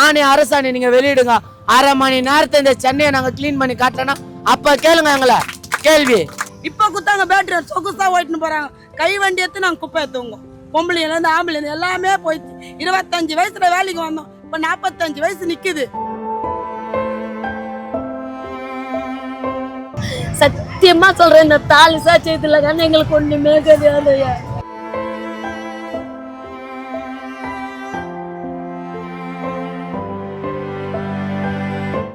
ஆணை அரசாணை நீங்க வெளியிடுங்க. அரை மணி நேரத்தை இந்த சென்னையை நாங்க க்ளீன் பண்ணி காட்டலன்னா அப்ப கேளுங்க எங்களை. கேள்வி. இப்ப குத்தாங்க பேட்டரி சொகுசா ஓட்டின்னு போறாங்க. கை வண்டி எடுத்து நாங்க குப்பை ஏத்துவோங்க பொம்பளைல இருந்து ஆம்பளை இருந்து எல்லாமே போயிடுச்சு. இருபத்தஞ்சு வயசுல வேலைக்கு வந்தோம். இப்ப நாற்பத்தஞ்சு வயசு நிக்குது. சத்தியமா சொல்றேன் இந்த தாலி சாட்சியத்துல கண்ணு எங்களுக்கு ஒண்ணுமே கிடையாதுயா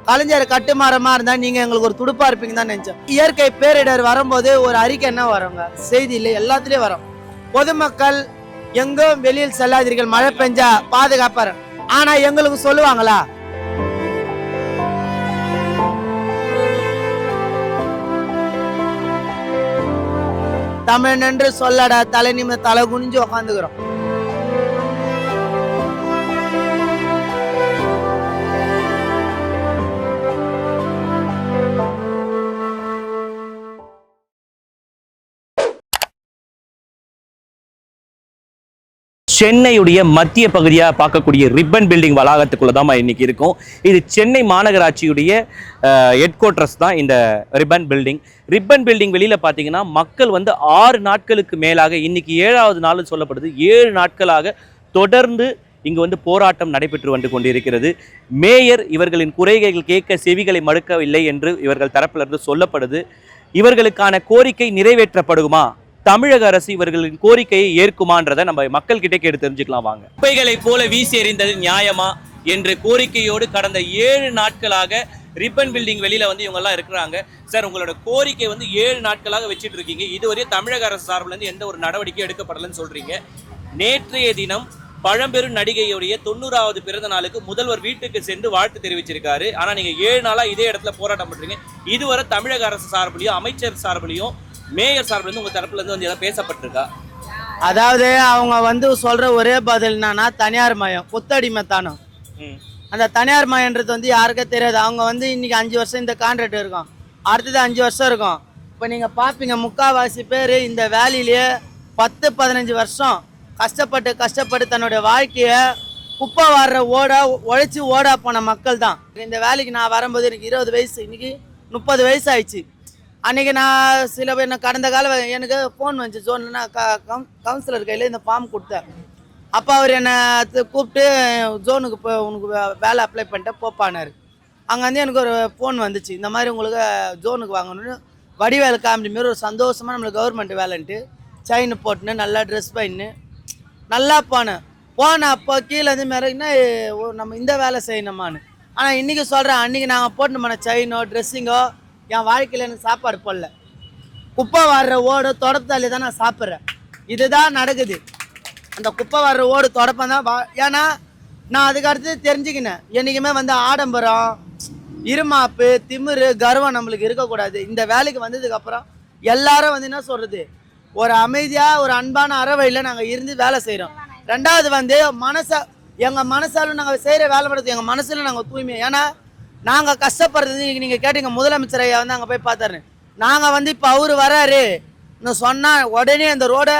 கலைஞர் கட்டுமாறமா இருந்தா நீங்க எங்களுக்கு ஒரு துடுப்பா இருப்பீங்க தான் நினைச்சோம் இயற்கை பேரிடர் வரும்போது ஒரு அறிக்கை என்ன வருங்க? செய்தியில எல்லாத்துலயும் வரும். பொதுமக்கள் எங்கும் வெளியில் செல்லாதீர்கள். மழை பெஞ்சா பாதுகாப்பாரு. ஆனா எங்களுக்கு சொல்லுவாங்களா? தமிழ் என்று சொல்லடா தலை நிமிட தலை குனிஞ்சு உக்காந்துக்கிறோம். சென்னையுடைய மத்திய பகுதியாக பார்க்கக்கூடிய ரிப்பன் பில்டிங் வளாகத்துக்குள்ளே தான் இன்றைக்கி இருக்கும். இது சென்னை மாநகராட்சியுடைய ஹெட் குவார்ட்டர்ஸ் தான் இந்த ரிப்பன் பில்டிங். ரிப்பன் பில்டிங் வெளியில் பார்த்தீங்கன்னா மக்கள் வந்து ஆறு நாட்களுக்கு மேலாக இன்னைக்கு ஏழாவது நாள் சொல்லப்படுது ஏழு நாட்களாக தொடர்ந்து இங்கு வந்து போராட்டம் நடைபெற்று வந்து கொண்டிருக்கிறது. மேயர் இவர்களின் குறைகள் கேட்க செவிகளை மறுக்கவில்லை என்று இவர்கள் தரப்பிலிருந்து சொல்லப்படுது. இவர்களுக்கான கோரிக்கை நிறைவேற்றப்படுமா? தமிழக அரசு இவர்களின் கோரிக்கையை ஏற்குமான்றதை நம்ம மக்கள் கிட்டே கேட்டு தெரிஞ்சுக்கலாம் வாங்க. குப்பைகளைப் போல வீசி எறிந்தது நியாயமா என்ற கோரிக்கையோடு கடந்த ஏழு நாட்களாக ரிப்பன் பில்டிங் வெளியில வந்து இவங்க எல்லாம் இருக்கிறாங்க. சார் உங்களோட கோரிக்கை வந்து ஏழு நாட்களாக வச்சுட்டு இருக்கீங்க. இதுவரை தமிழக அரசு சார்பில் இருந்து எந்த ஒரு நடவடிக்கையும் எடுக்கப்படலைன்னு சொல்றீங்க. நேற்றைய தினம் பழம்பெரும் நடிகையுடைய தொண்ணூறாவது பிறந்த நாளுக்கு முதல்வர் வீட்டுக்கு சென்று வாழ்த்து தெரிவிச்சிருக்காரு. ஆனா நீங்க ஏழு நாளா இதே இடத்துல போராட்டம் பண்றீங்க. இதுவரை தமிழக அரசு சார்பிலையும் அமைச்சர் சார்பிலையும் மேயர் சார்பில் இருந்து உங்க தரப்புல இருந்து வந்து ஏதாவது பேசப்பட்டிருக்கா? அதாவது அவங்க வந்து சொல்ற ஒரே பதில் என்னன்னா தனியார் மயம் குத்தடிமைத்தானம். ம். அந்த தனியார் மயன்றது வந்து யாருக்கே தெரியாது. அவங்க வந்து இன்னைக்கு அஞ்சு வருஷம் இந்த கான்ட்ராக்ட் இருக்கும். அடுத்தது அஞ்சு வருஷம் இருக்கும். இப்போ நீங்கள் பார்ப்பீங்க முக்காவாசி பேர் இந்த வேலையிலேயே பத்து பதினஞ்சு வருஷம் கஷ்டப்பட்டு கஷ்டப்பட்டு தன்னுடைய வாழ்க்கையை குப்பை வாடுற ஓட உழைச்சி ஓட போன மக்கள் தான் இந்த வேலைக்கு நான் வரும்போது எனக்கு இருபது வயசு இன்னைக்கு முப்பது வயசு ஆயிடுச்சு. அன்றைக்கி நான் சில பேர் நான் கடந்த காலம் எனக்கு ஃபோன் வந்துச்சு. ஜோன் நான் கவுன்சிலர் கையில் இந்த ஃபார்ம் கொடுத்தேன். அப்போ அவர் என்னை கூப்பிட்டு ஜோனுக்கு போய் உனக்கு வே- வேலை அப்ளை பண்ணிட்டு போப்பானார். அங்கே வந்து எனக்கு ஒரு ஃபோன் வந்துச்சு. இந்த மாதிரி உங்களுக்கு ஜோனுக்கு வாங்கணும்னு வடிவேலை காமெடி மாரி ஒரு சந்தோஷமாக நம்மளுக்கு கவர்மெண்ட் வேலைன்ட்டு செயின் போட்டுன்னு நல்லா ட்ரெஸ் பண்ணின்னு நல்லா போனேன். போனேன். அப்போ கீழே வந்து மிரகினா நம்ம இந்த வேலை செய்யணுமான்னு. ஆனால் இன்றைக்கி சொல்கிறேன் அன்றைக்கி நாங்கள் போட்டு செயினோ ட்ரெஸ்ஸிங்கோ என் வாழ்க்கையில் எனக்கு சாப்பாடு போடல. குப்பை வர்ற ஓடு தொடப்பத்தாலே தான் நான் சாப்பிட்றேன். இதுதான் நடக்குது. அந்த குப்பை வர்ற ஓடு தொடப்பம் தான் வா- ஏன்னா நான் அதுக்கு அடுத்து தெரிஞ்சுக்கினேன். என்றைக்குமே வந்து ஆடம்பரம் இருமாப்பு திமிரு கர்வம் நம்மளுக்கு இருக்கக்கூடாது. இந்த வேலைக்கு வந்ததுக்கப்புறம் எல்லாரும் வந்து என்ன சொல்கிறது ஒரு அமைதியாக ஒரு அன்பான அறவையில் நாங்கள் இருந்து வேலை செய்கிறோம் ரெண்டாவது வந்து மனசை எங்கள் மனசாலும் நாங்கள் செய்கிற வேலை படுறது எங்கள் மனசில் நாங்கள் தூய்மை ஏன்னா நாங்கள் கஷ்டப்படுறது நீங்கள் கேட்டீங்க முதலமைச்சர் ஐயா வந்து அங்கே போய் பார்த்தாரு. நாங்கள் வந்து இப்போ அவர் வராரு. இன்னும் சொன்னால் உடனே அந்த ரோடை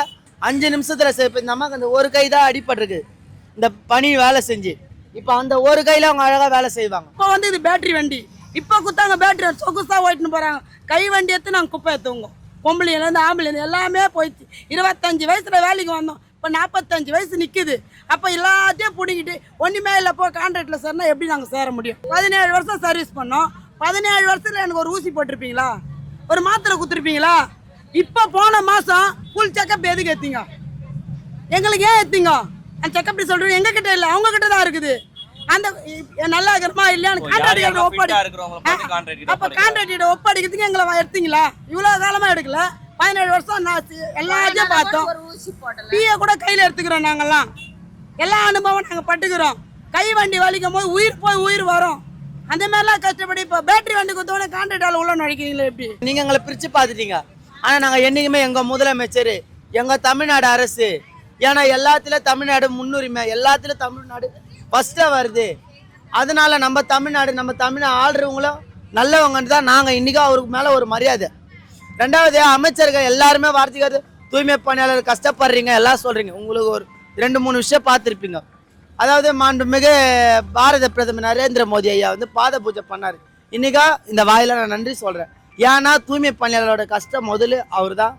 அஞ்சு நிமிஷத்தில் இப்போ இந்த அந்த ஒரு கை தான் அடிபட்டிருக்கு. இந்த பனி வேலை செஞ்சு. இப்போ அந்த ஒரு கையில் அவங்க அழகாக வேலை செய்வாங்க. இப்போ வந்து இது பேட்டரி வண்டி. இப்போ குத்தாங்க பேட்டரி சொகுசாக ஓட்டின்னு போகிறாங்க கை வண்டி எடுத்து நாங்கள் குப்பை எடுத்துவோங்க பொம்பளையிலேருந்து ஆம்பளை எல்லாமே போயிடுச்சு. இருபத்தஞ்சி வயசுல வேலைக்கு வந்தோம். இப்ப நாற்பத்தஞ்சு வயசு நிக்குது. அப்ப எல்லாத்தையும் பிடிக்கிட்டு ஒண்ணுமே இல்லை போ கான்ட்ராக்ட்ல சேர்னா எப்படி நாங்க சேர முடியும்? பதினேழு வருஷம் சர்வீஸ் பண்ணோம். பதினேழு வருஷத்துல எனக்கு ஒரு ஊசி போட்டிருப்பீங்களா? ஒரு மாத்திரை குத்துருப்பீங்களா இப்ப போன மாசம் ஃபுல் செக்கப் எதுக்கு ஏத்தீங்க? எங்களுக்கு ஏன் ஏத்தீங்க? அந்த செக்கப் சொல்றேன் எங்க கிட்ட இல்ல அவங்க கிட்ட தான் இருக்குது. அந்த நல்லா இருக்கிறமா இல்லையான்னு கான்ட்ராக்ட் ஒப்படை அப்ப கான்ட்ராக்ட் ஒப்படைக்கிறதுக்கு எங்களை எடுத்தீங்களா இவ்வளவு காலமா எடுக்கல. பதினேழு வருஷம் நான் எல்லாத்தையும் பார்த்தோம். டீயை கூட கையில எடுத்துக்கிறோம் நாங்கெல்லாம். எல்லா அனுபவம் நாங்க பட்டுக்கிறோம். கை வண்டி வலிக்கும் போது உயிர் போய் உயிர் வரும். அந்த மாதிரிலாம் கஷ்டப்படி இப்போ பேட்டரி வண்டி கொடுத்தோட கான்ட்ராக்டால உள்ள நுழைக்கிறீங்களா எப்படி? நீங்கள் எங்களை பிரித்து பார்த்துட்டீங்க. ஆனால் நாங்கள் என்றைக்குமே எங்கள் முதலமைச்சர் எங்கள் தமிழ்நாடு அரசு ஏன்னா எல்லாத்துலேயும் தமிழ்நாடு முன்னுரிமை எல்லாத்துலேயும் தமிழ்நாடு ஃபஸ்ட்டாக வருது. அதனால நம்ம தமிழ்நாடு நம்ம தமிழ் ஆள்றவங்களும் நல்லவங்கன்னு தான் நாங்கள் இன்றைக்கும் அவருக்கு மேலே ஒரு மரியாதை. ரெண்டாவது அமைச்சர்கள் எல்லாருமே வார்த்தைக்காது தூய்மை பணியாளர் கஷ்டப்படுறீங்க எல்லாம் சொல்கிறீங்க உங்களுக்கு ஒரு ரெண்டு மூணு விஷயம் பார்த்துருப்பீங்க. அதாவது மாண்புமிகு பாரத பிரதமர் நரேந்திர மோடி ஐயா வந்து பாத பூஜை பண்ணார். இன்னைக்கா இந்த வாயில நான் நன்றி சொல்கிறேன் ஏன்னா தூய்மை பணியாளரோட கஷ்டம் முதல்ல அவர் தான்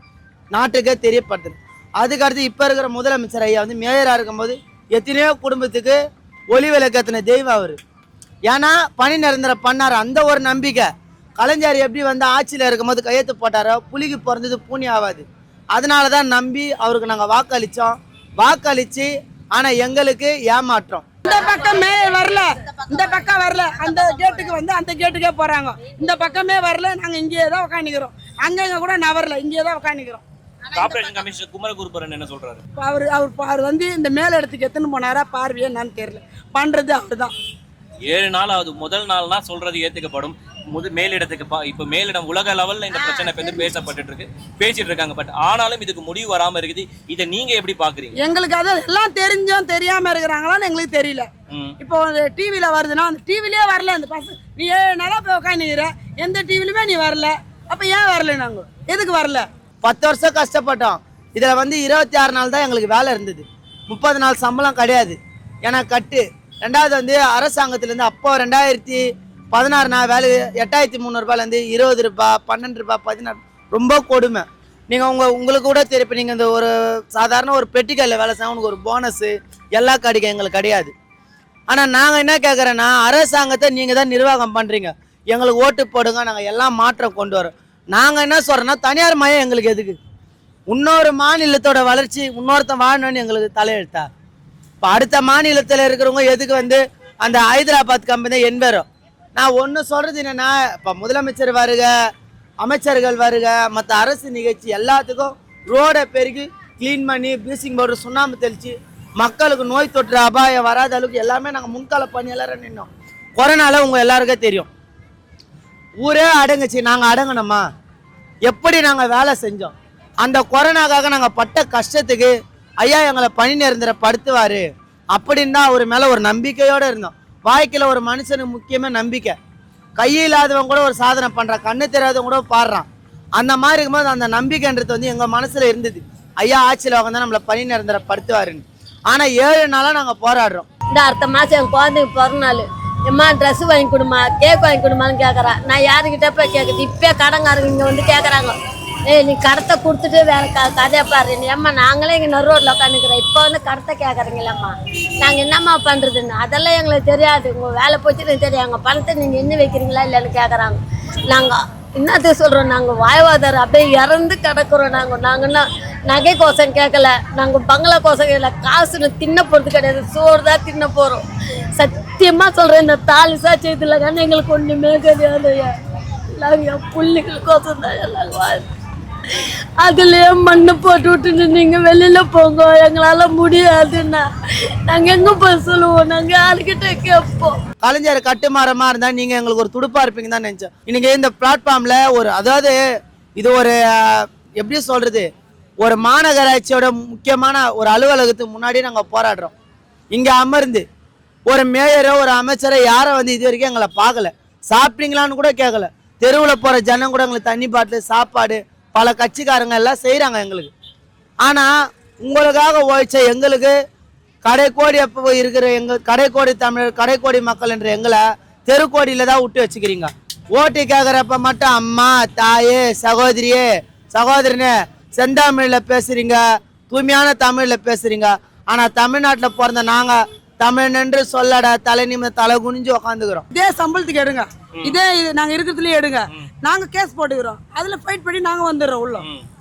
நாட்டுக்கே தெரியப்படுத்துது அதுக்கடுத்து இப்போ இருக்கிற முதலமைச்சர் ஐயா வந்து மேயராக இருக்கும்போது எத்தனையோ குடும்பத்துக்கு ஒளி விளக்கத்தின தெய்வம் அவர். ஏன்னா பணி நிரந்தரம் பண்ணார். அந்த ஒரு நம்பிக்கை கலைஞர் எப்படி வந்து ஆட்சியில் இருக்கும்போது கையெழுத்து போட்டாரோ புலிக்கு பிறந்தது பூனி ஆகாது அதனால தான் நம்பி அவருக்கு நாங்கள் வாக்களித்தோம் வாக்களித்து ஆனால் எங்களுக்கு ஏமாற்றம். இந்த பக்கம் மேயர் வரல. இந்த பக்கம் வரல. அந்த கேட்டுக்கு வந்து அந்த கேட்டுக்கே போறாங்க. இந்த பக்கமே வரல. நாங்க இங்கேயே தான் உட்காந்துக்கிறோம் அங்கங்க கூட நவரல. இங்கேயே தான் உட்காந்துக்கிறோம் கார்ப்பரேஷன் கமிஷனர் குமரகுருபரன் என்ன சொல்றாரு? அவர் அவர் அவர் வந்து இந்த மேல் இடத்துக்கு எத்தனை போனாரா? பார்வையே என்னன்னு தெரியல. பண்றது அவர் தான் ஏழு நாள் ஆகுது. முதல் நாள்னா சொல்றது ஏத்துக்கப்படும். முது மேலிடத்துக்கு பா இப்போ மேலிடம் உலக லெவல்ல இந்த பிரச்சனை இப்ப வந்து பேசப்பட்டுட்டு இருக்கு பேசிட்டு இருக்காங்க. பட் ஆனாலும் இதுக்கு முடிவு வராம இருக்குது. இதை நீங்க எப்படி பாக்குறீங்க? எங்களுக்கு அது எல்லாம் தெரிஞ்சும் தெரியாம இருக்கிறாங்களான்னு எங்களுக்கு தெரியல. இப்போ டிவியில் வருதுன்னா அந்த டிவிலே வரல அந்த பசங்க நீ ஏழு நாளாக போய் உட்காந்துக்கிற எந்த டிவிலுமே நீ வரல. அப்போ ஏன் வரல நாங்கள் எதுக்கு வரல? பத்து வருஷம் கஷ்டப்பட்டோம். இதில் வந்து இருபத்தி ஆறு நாள் தான் எங்களுக்கு வேலை இருந்தது. முப்பது நாள் சம்பளம் கிடையாது. ஏன்னா கட்டு. ரெண்டாவது வந்து அரசாங்கத்துலேருந்து அப்போ ரெண்டாயிரத்தி பதினாறு நாள் வேலை எட்டாயிரத்தி முந்நூறுபாலேருந்து இருபது ரூபாய் பன்னெண்டு ரூபா பதினாறு ரொம்ப கொடுமை. நீங்கள் உங்கள் உங்களுக்கு கூட தெரியும் இப்போ நீங்கள் இந்த ஒரு சாதாரண ஒரு பெட்டிக்கல்ல வேலை செய்ய உனக்கு ஒரு போனஸு எல்லா கிடைக்கும் எங்களுக்கு கிடையாது. ஆனால் நாங்கள் என்ன கேட்குறேன்னா அரசாங்கத்தை நீங்கள் தான் நிர்வாகம் பண்ணுறீங்க எங்களுக்கு ஓட்டு போடுங்க நாங்கள் எல்லாம் மாற்றம் கொண்டு வரோம். நாங்கள் என்ன சொல்கிறோன்னா தனியார் மயம் எங்களுக்கு எதுக்கு? இன்னொரு மாநிலத்தோட வளர்ச்சி இன்னொருத்தன் வாழணும்னு எங்களுக்கு தலையெழுத்தா? இப்போ அடுத்த மாநிலத்தில் இருக்கிறவங்க எதுக்கு வந்து அந்த ஹைதராபாத் கம்பெனி தான் பேரும். நான் ஒன்று சொல்கிறது என்னென்னா இப்போ முதலமைச்சர் வருக அமைச்சர்கள் வருக மற்ற அரசு நிகழ்ச்சி எல்லாத்துக்கும் ரோடை பெருகி க்ளீன் பண்ணி ப்ளீச்சிங் பவுடர் சுண்ணாம்பு தெளித்து மக்களுக்கு நோய் தொற்று அபாயம் வராத அளவுக்கு எல்லாமே நாங்கள் முன்கால பண்ணி எல்லாரும் நின்னோம். கொரோனால உங்கள் எல்லாருக்கும் தெரியும். ஊரே அடங்குச்சு நாங்கள் அடங்கணுமா? எப்படி நாங்கள் வேலை செஞ்சோம்? அந்த கொரோனாக்காக நாங்கள் பட்ட கஷ்டத்துக்கு ஐயா எங்களை பணி நிரந்தரப்படுத்துவார் அப்படின்னு தான் அவர் மேலே ஒரு நம்பிக்கையோடு இருந்தோம். வாழ்க்கையில் ஒரு மனுஷனுக்கு முக்கியமாக நம்பிக்கை. கை இல்லாதவன் கூட ஒரு சாதனை பண்ணுறான் கண்ணு தெரியாதவன் கூட பாடுறான். அந்த மாதிரி இருக்கும்போது அந்த நம்பிக்கைன்றது வந்து எங்கள் மனசில் இருந்தது. ஐயா ஆட்சியில் உட்காந்து நம்மளை பணி நிரந்தரப்படுத்துவாருன்னு. ஆனால் ஏழு நாளாக நாங்கள் போராடுறோம். இந்த அடுத்த மாதம் என் குழந்தைக்கு பிறந்த நாள் எம்மா ட்ரெஸ் வாங்கி கொடுமா கேக் வாங்கி கொடுமான்னு கேட்குறான் நான் யாருக்கிட்ட போய் கேட்குது இப்போ கடங்காரங்க இங்கே வந்து கேட்குறாங்க ஏய் நீ கடத்தை கொடுத்துட்டு வேற க கதையை பாரு. நீ அம்மா நாங்களே இங்கே நடு ரோட்டில் உட்காந்துக்கிறோம் இப்போ வந்து கடத்தை கேட்குறீங்களேம்மா நாங்கள் என்னம்மா பண்ணுறதுன்னு அதெல்லாம் எங்களுக்கு தெரியாது. உங்கள் வேலை போச்சுன்னு தெரியும் எங்கள் பணத்தை நீங்கள் இன்னும் வைக்கிறீங்களா இல்லைன்னு கேட்குறாங்க நாங்கள் என்னத்துக்கு சொல்கிறோம் நாங்கள் வாய்வாதாரம் அப்படியே இறந்து கிடக்குறோம் நாங்கள் நாங்கள் என்ன நகை கோசம் கேட்கல. நாங்கள் பங்களா கோசம் கேட்கல. காசுன்னு தின்ன போகிறது கிடையாது. சோறு தான் தின்ன போகிறோம் சத்தியமாக சொல்கிறேன் இந்த தாலி சாட்சி இதில் எங்களுக்கு ஒன்றுமே கிடையாது நாங்கள் புள்ளிகளுக்கோசம் தான் எல்லாம் வாழ் அதுலயே மண்ணு போட்டு விட்டுட்டு நீங்கள் வெளியில் போங்க. எங்களால் முடியாதுன்னா நாங்கள் எங்கே போய் சொல்லுவோம்? நாங்கள் யாருக்கிட்ட கேட்போம்? கலைஞர் கட்டுமாரமாக இருந்தா நீங்க எங்களுக்கு ஒரு துடுப்பா இருப்பீங்க தான் நினச்சோம் இன்னைக்கு இந்த பிளாட்ஃபார்ம்ல ஒரு அதாவது இது ஒரு எப்படி சொல்றது? ஒரு மாநகராட்சியோட முக்கியமான ஒரு அலுவலகத்துக்கு முன்னாடி நாங்க போராடுறோம். இங்க அமர்ந்து ஒரு மேயரோ ஒரு அமைச்சரோ யாரை வந்து இது வரைக்கும் எங்களை பார்க்கல. சாப்பிட்டீங்களான்னு கூட கேட்கல. தெருவில் போகிற ஜனம் கூட எங்களுக்கு தண்ணி பாட்டில் சாப்பாடு பல கட்சிக்காரங்க எல்லாம் செய்கிறாங்க எங்களுக்கு. ஆனால் உங்களுக்காக உழைச்ச எங்களுக்கு கடைக்கோடி அப்போ இருக்கிற எங்கள் கடைக்கோடி தமிழர் கடைக்கோடி மக்கள் என்ற எங்களை தெருக்கோடியில் தான் விட்டு வச்சுக்கிறீங்க. ஓட்டு கேட்குறப்ப மட்டும் அம்மா தாயே சகோதரியே சகோதரனே செந்தமிழில் பேசுறீங்க தூய்மையான தமிழில் பேசுறீங்க. ஆனால் தமிழ்நாட்டில் பிறந்த நாங்கள் தமிழ் நின்று சொல்லடா தலை நிமிட தலை குனிஞ்சு உக்காந்துக்கிறோம். இதே சம்பளத்துக்கு எடுங்க. இதே இது நாங்கள் இருக்கிறதுலயே எடுங்க. நாங்கள் கேஸ் போட்டுக்கிறோம். அதில் ஃபைட் பண்ணி நாங்கள் வந்துடுறோம் உள்ள.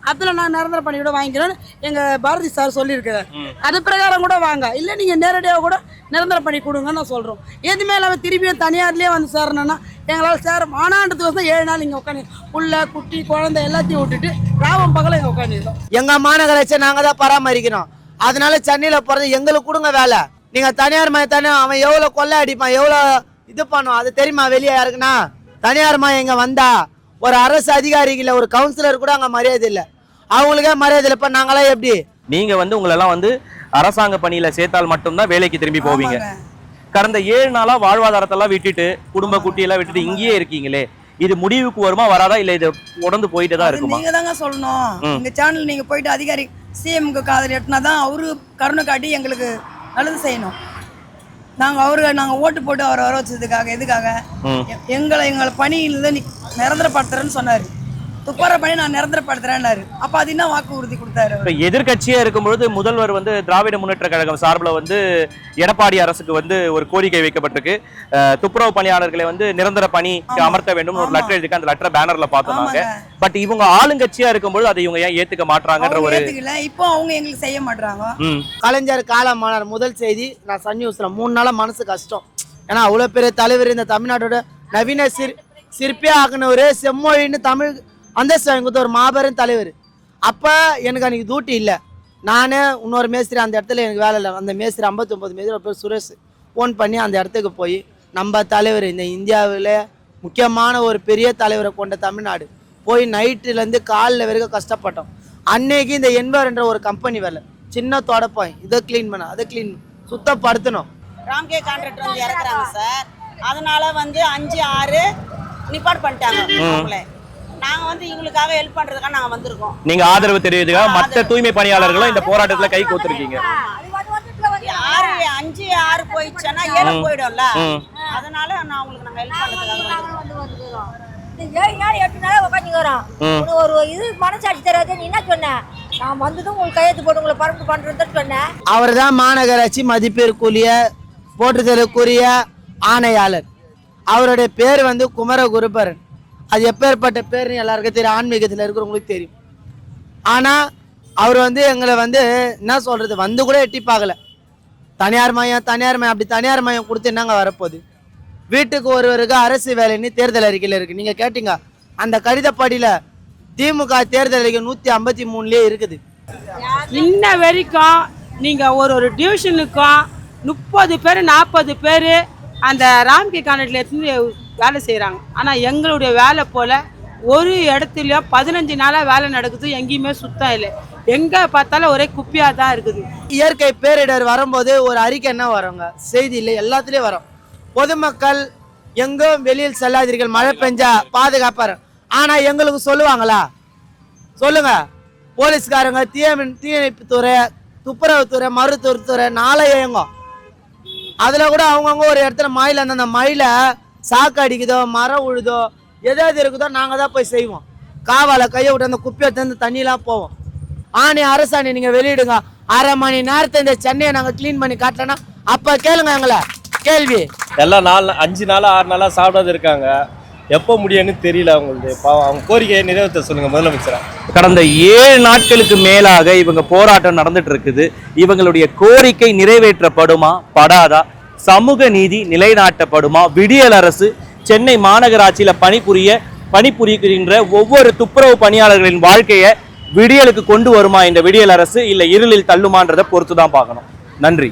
அதில் நான் நிரந்தர பண்ணி கூட வாங்கிக்கிறோம் எங்கள் பாரதி சார் சொல்லியிருக்காரு. அது பிரகாரம் கூட வாங்க. இல்லை நீங்கள் நேரடியாக கூட நிரந்தர பண்ணி கொடுங்கன்னு நான் சொல்கிறோம் எதுவுமே இல்லாமல் திரும்பியும் தனியார்லேயே வந்து சேரணும்னா எங்களால் சேர ஆனான்றதுக்கு வந்து ஏழு நாள் இங்கே உட்காந்து புள்ள குட்டி குழந்தை எல்லாத்தையும் விட்டுட்டு ராவம் பகல இங்கே உட்காந்துருக்கோம் எங்க மாநகராட்சியை நாங்க தான் பராமரிக்கிறோம். அதனால சென்னையில போறது எங்களுக்கு கொடுங்க வேலை. நீங்க தனியார் மயத்தானே அவன் எவ்வளவு கொள்ளை அடிப்பான் எவ்வளவு இது பண்ணுவான் அது தெரியுமா வெளியே யாருக்குன்னா? தனியார் மயம் இங்க வந்தா ஒரு அரசு அதிகாரிகள ஒரு கவுன்சிலர் கூட அங்க மரியாதை இல்லை. அவங்களுக்கே மரியாதை இல்லை. இப்ப நாங்களாம் எப்படி? நீங்க வந்து உங்களெல்லாம் வந்து அரசாங்க பணியில சேர்த்தால் மட்டும்தான் வேலைக்கு திரும்பி போவீங்க. கடந்த ஏழு நாளா வாழ்வாதாரத்தெல்லாம் விட்டுட்டு குடும்ப குட்டியெல்லாம் விட்டுட்டு இங்கேயே இருக்கீங்களே இது முடிவுக்கு வருமா வராதா இல்ல இது தொடர்ந்து போயிட்டு தான் இருக்குமா? நீங்க தாங்க சொல்லணும் எங்க சேனல் நீங்க போயிட்டு அதிகாரி சிஎம்க்கு காதல் எட்டினா தான் அவரு கருணை காட்டி எங்களுக்கு நல்லது செய்யணும். நாங்க அவரு நாங்க ஓட்டு போட்டு அவரை வர வச்சதுக்காக எதுக்காக? எங்களை எங்களை பணியில நீ நிரந்தரப்படுத்துறேன்னு சொன்னாரு. துப்பார பணி நான் நிரந்தரப்படுத்துறேன்னாரு. அப்ப அது என்ன வாக்கு உறுதி கொடுத்தாரு? இப்ப எதிர்க்கட்சியா இருக்கும்பொழுது முதல்வர் வந்து திராவிட முன்னேற்ற கழகம் சார்பில் வந்து எடப்பாடி அரசுக்கு வந்து ஒரு கோரிக்கை வைக்கப்பட்டிருக்கு. துப்புரவு பணியாளர்களை வந்து நிரந்தர பணிக்கு அமர்த்த வேண்டும் ஒரு. லெட்டர் எழுதி அந்த லெட்டர் பேனர்ல பார்த்தோம் பட் இவங்க ஆளுங்கட்சியா இருக்கும்போது அதை இவங்க ஏன் ஏத்துக்க மாட்றாங்கன்ற அவங்க ஒரு ஏத்துக்கல. இப்போ அவங்க எங்களுக்கு செய்ய மாட்டாங்க கலைஞர் காலமானார் முதல் செய்தி நான் சன் நியூஸ்ல மூணு நாளா மனசு கஷ்டம். ஏன்னா அவ்வளோ பெரிய தலைவர் இந்த தமிழ்நாட்டோட நவீன சிற் சிற்பியா ஆக்குனவர் செம்மொழின்னு தமிழ் அந்தஸ்து வாங்கி கொடுத்த ஒரு மாபெரும் தலைவர். அப்போ எனக்கு அன்னைக்கு டியூட்டி இல்லை. நானே இன்னொரு மேஸ்திரி அந்த இடத்துல எனக்கு வேலை இல்லை. அந்த மேஸ்திரி ஐம்பத்தொம்பது மேஸ்திரி பேர் சுரேஷ். ஃபோன் பண்ணி அந்த இடத்துக்கு போய் நம்ம தலைவர் இந்த இந்தியாவில் முக்கியமான ஒரு பெரிய தலைவரை கொண்ட தமிழ்நாடு. போய் நைட்டுலேருந்து காலில் வரைக்கும் கஷ்டப்பட்டோம். அன்னைக்கு இந்த என்வர்ன்ற ஒரு கம்பெனி வரல. சின்ன தொடப்பம். இதை க்ளீன் பண்ண அதை க்ளீன் சுத்தப்படுத்தணும். ராம்கே கான்ட்ராக்ட் வந்து இறக்குறாங்க சார் அதனால வந்து அஞ்சு ஆறு நிப்பாட் பண்ணிட்டாங்க. நாங்க வந்து இவங்களுக்காக ஹெல்ப் பண்றதுக்காக நாங்க வந்திருக்கோம். நீங்க ஆதரவு தெரிவித்துக்காக மத்த தூய்மை பணியாளர்களும் இந்த போராட்டத்துல கை கோத்திருக்கீங்க. ஆறு அஞ்சு ஆறு போயிடுச்சுன்னா ஏழு போயிடும்ல. அதனால நான் உங்களுக்கு நாங்க ஹெல்ப் பண்றதுக்காக வந்திருக்கோம். ஏழு நாள் எட்டு நாள் உட்காந்துக்கிறோம் ஒரு இது மனசாட்சி தெரியாது நீ என்ன சொன்ன? நான் வந்ததும் உங்களுக்கு கையெழுத்து போட்டு உங்களை பரப்பு பண்றதுன்னு சொன்னேன். அவர் தான் மாநகராட்சி மதிப்பிற்குரிய போற்றுதலுக்குரிய ஆணையாளர். அவருடைய பேர் வந்து குமர குருபரன் அது எப்பேற்பட்ட பேர்னு எல்லாருக்கும் தெரியும். ஆன்மீகத்தில் இருக்கிறவங்களுக்கு தெரியும். ஆனால் அவர் வந்து எங்களை வந்து என்ன சொல்கிறது வந்து கூட எட்டி பார்க்கல. தனியார் மையம் தனியார் மையம் அப்படி தனியார் மையம் கொடுத்து என்னங்க வரப்போகுது? வீட்டுக்கு ஒருவருக்கு அரசு வேலைன்னு தேர்தல் அறிக்கையில் இருக்குது நீங்கள் கேட்டிங்க. அந்த கடிதப்படியில் திமுக தேர்தல் அறிக்கை நூற்றி ஐம்பத்தி மூணுலேயே இருக்குது. இன்ன வரைக்கும் நீங்கள் ஒரு ஒரு டியூஷனுக்கும் முப்பது பேர் நாற்பது பேர் அந்த ராம்கி கான்ட்ராக்டில் எடுத்து வேலை செய்கிறாங்க ஆனால் எங்களுடைய வேலை போல் ஒரு இடத்துலையும் பதினஞ்சு நாளாக வேலை நடக்குது எங்கேயுமே சுத்தம் இல்லை. எங்கே பார்த்தாலும் ஒரே குப்பியாக தான் இருக்குது. இயற்கை பேரிடர் வரும்போது ஒரு அறிக்கை என்ன வருங்க? செய்தியில் எல்லாத்துலேயும் வரும். பொதுமக்கள் எங்கும் வெளியில் செல்லாதீர்கள் மழை பெஞ்சா பாதுகாப்பாரு. ஆனால் எங்களுக்கு சொல்லுவாங்களா? சொல்லுங்க. போலீஸ்காரங்க தீயமின் தீயணைப்புத்துறை துப்புரவுத்துறை மருத்துவத்துறை நாளை இயங்கும். அதில் கூட அவங்கவுங்க ஒரு இடத்துல மயில அந்த மயில சாக்கு அடிக்குதோ மரம் உழுதோ எது எது இருக்குதோ நாங்கள் தான் போய் செய்வோம். காவால கையை விட்டு அந்த குப்பையை தந்து தண்ணிலாம் போவோம். ஆணை அரசாணை நீங்கள் வெளியிடுங்க. அரை மணி நேரத்தை இந்த சென்னையை நாங்கள் க்ளீன் பண்ணி காட்டலன்னா அப்போ கேளுங்க எங்களை. கேள்வி. எல்லாம் நாலு அஞ்சு நாளா ஆறு நாளா சாப்பிடாத இருக்காங்க. எப்போ முடியும்னு தெரியல அவங்களுக்கு பாவம். அவங்க கோரிக்கையை நிறைவேற்ற சொல்லுங்க முதலமைச்சரா. கடந்த ஏழு நாட்களுக்கு மேலாக இவங்க போராட்டம் நடந்துட்டு இருக்குது. இவங்களுடைய கோரிக்கை நிறைவேற்றப்படுமா? படாதா? சமூக நீதி நிலைநாட்டப்படுமா? விடியல் அரசு சென்னை மாநகராட்சியில பணிபுரிய பணிபுரிகின்ற ஒவ்வொரு துப்புரவு பணியாளர்களின் வாழ்க்கையை விடியலுக்கு கொண்டு வருமா? இந்த விடியல் அரசு இல்லை இருளில் தள்ளுமான்றதை பொறுத்து தான் பார்க்கணும். நன்றி.